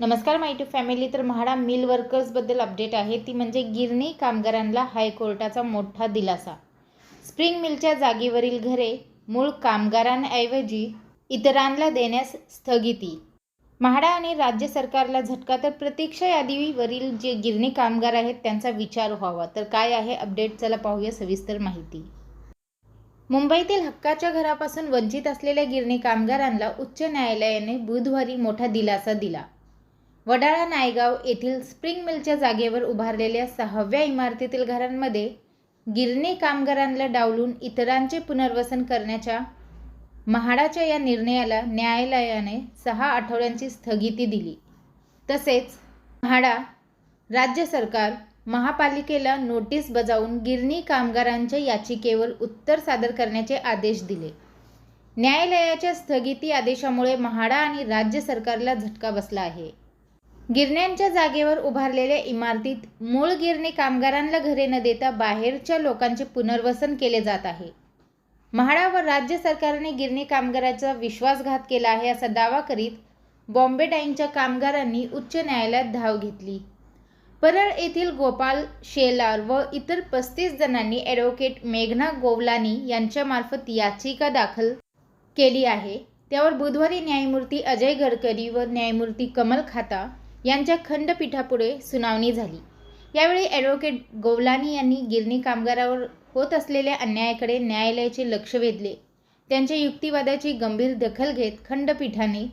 नमस्कार माहिती फॅमिली. तर म्हाडा मिल वर्कर्सबद्दल अपडेट आहे. ती म्हणजे गिरणी कामगारांना हायकोर्टाचा मोठा दिलासा. स्प्रिंग मिलच्या जागेवरील घरे मूळ कामगारांऐवजी इतरांना देण्यास स्थगिती. म्हाडा आणि राज्य सरकारला झटका तर प्रतीक्षा यादीवरील जे गिरणी कामगार आहेत त्यांचा विचार व्हावा. तर काय आहे अपडेट? चला पाहूया सविस्तर माहिती. मुंबईतील हक्काच्या घरापासून वंचित असलेल्या गिरणी कामगारांना उच्च न्यायालयाने बुधवारी मोठा दिलासा दिला. वडाळा नायगाव येथील स्प्रिंग मिलच्या जागेवर उभारलेल्या सहाव्या इमारतीतील घरांमध्ये गिरणी कामगारांना डावलून इतरांचे पुनर्वसन करण्याच्या म्हाडाच्या या निर्णयाला न्यायालयाने सहा आठवड्यांची स्थगिती दिली. तसेच म्हाडा राज्य सरकार महापालिकेला नोटीस बजावून गिरणी कामगारांच्या याचिकेवर उत्तर सादर करण्याचे आदेश दिले. न्यायालयाच्या स्थगिती आदेशामुळे म्हाडा आणि राज्य सरकारला झटका बसला आहे. गिरण्यांच्या जागेवर उभारलेल्या इमारतीत मूळ गिरणी कामगारांना घरे न देता बाहेरच्या लोकांचे पुनर्वसन केले जात आहे. म्हाडा व राज्य सरकारने गिरणी कामगाराचा विश्वासघात केला आहे असा दावा करीत बॉम्बे टाईमच्या कामगारांनी उच्च न्यायालयात धाव घेतली. परळ येथील गोपाल शेलार व इतर पस्तीस जणांनी ॲडव्होकेट मेघना गोवलानी यांच्यामार्फत याचिका दाखल केली आहे. त्यावर बुधवारी न्यायमूर्ती अजय गडकरी व न्यायमूर्ती कमल खाता यांच्या खंडपीठापुढे सुनावणी झाली. यावेळी ॲडव्होकेट गोवलानी यांनी गिरणी कामगारावर होत असलेल्या अन्यायाकडे न्यायालयाचे लक्ष वेधले. त्यांच्या युक्तिवादाची गंभीर दखल घेत खंडपीठाने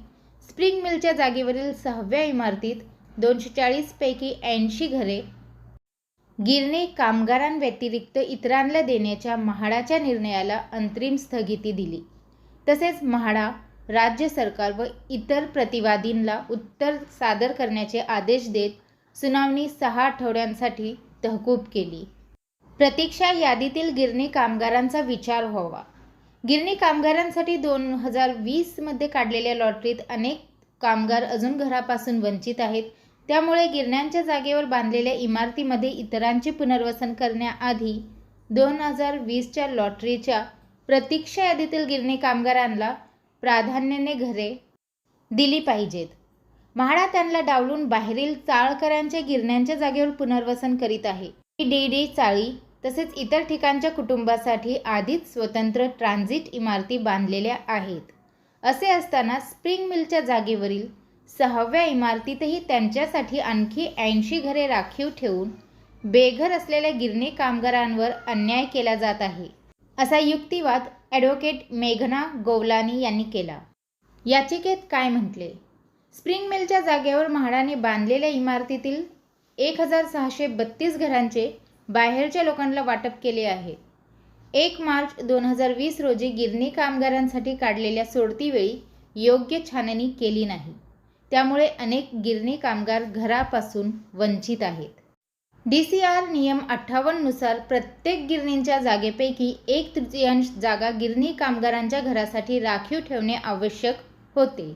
स्प्रिंग मिलच्या जागेवरील सहाव्या इमारतीत दोनशे चाळीसपैकी ऐंशी घरे गिरणी कामगारांव्यतिरिक्त इतरांना देण्याच्या म्हाडाच्या निर्णयाला अंतरिम स्थगिती दिली. तसेच म्हाडा राज्य सरकार व इतर प्रतिवादींना उत्तर सादर करण्याचे आदेश देत सुनावणी सहा आठवड्यांसाठी तहकूब केली. प्रतीक्षा यादीतील गिरणी कामगारांचा विचार व्हावा. गिरणी कामगारांसाठी दोन हजार वीसमध्ये काढलेल्या लॉटरीत अनेक कामगार अजून घरापासून वंचित आहेत. त्यामुळे गिरण्यांच्या जागेवर बांधलेल्या इमारतीमध्ये इतरांचे पुनर्वसन करण्याआधी दोन हजार वीसच्या लॉटरीच्या प्रतीक्षा यादीतील गिरणी कामगारांना प्राधान्याने घरे दिली पाहिजेत. म्हाडा त्यांना डावलून बाहेरील चाळकरांच्या गिरण्यांच्या जागेवर पुनर्वसन करीत आहे. डी डी चाळी तसेच इतर ठिकाणच्या कुटुंबासाठी आधीच स्वतंत्र ट्रान्झिट इमारती बांधलेल्या आहेत. असे असताना स्प्रिंग मिलच्या जागेवरील सहाव्या इमारतीतही त्यांच्यासाठी आणखी ऐंशी घरे राखीव ठेवून बेघर असलेल्या गिरणी कामगारांवर अन्याय केला जात आहे. असा युक्तिवाद ॲडव्होकेट मेघना गोवलानी यांनी केला. याचिकेत काय म्हटले? स्प्रिंग मिलच्या जागेवर म्हाडाने बांधलेल्या इमारतीतील एक हजार सहाशे बत्तीस घरांचे बाहेरच्या लोकांना वाटप केले आहे. एक मार्च दोन हजार वीस रोजी गिरणी कामगारांसाठी काढलेल्या सोडतीवेळी योग्य छाननी केली नाही. त्यामुळे अनेक गिरणी कामगार घरापासून वंचित आहेत. डी सी आर नियम अठ्ठावन्ननुसार प्रत्येक गिरणींच्या जागेपैकी एक तृतीयांश जागा गिरणी कामगारांच्या घरासाठी राखीव ठेवणे आवश्यक होते.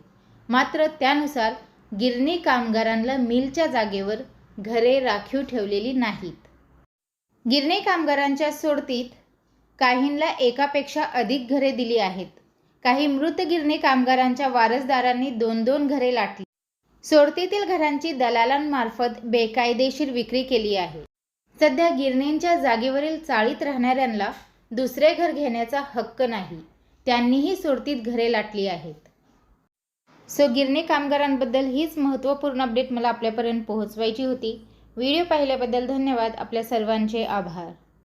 मात्र त्यानुसार गिरणी कामगारांना मिलच्या जागेवर घरे राखीव ठेवलेली नाहीत. गिरणी कामगारांच्या सोडतीत काहींना एकापेक्षा अधिक घरे दिली आहेत. काही मृत गिरणी कामगारांच्या वारसदारांनी दोन दोन घरे लाटली. सोडतीतील घरांची दलालांमार्फत बेकायदेशीर विक्री केली आहे. सध्या गिरणींच्या जागेवरील चाळीत राहणाऱ्यांना दुसरे घर घेण्याचा हक्क नाही. त्यांनीही सोडतीत घरे लाटली आहेत. सो गिरणी कामगारांबद्दल हीच महत्त्वपूर्ण अपडेट मला आपल्यापर्यंत पोहोचवायची होती. व्हिडिओ पाहिल्याबद्दल धन्यवाद. आपल्या सर्वांचे आभार.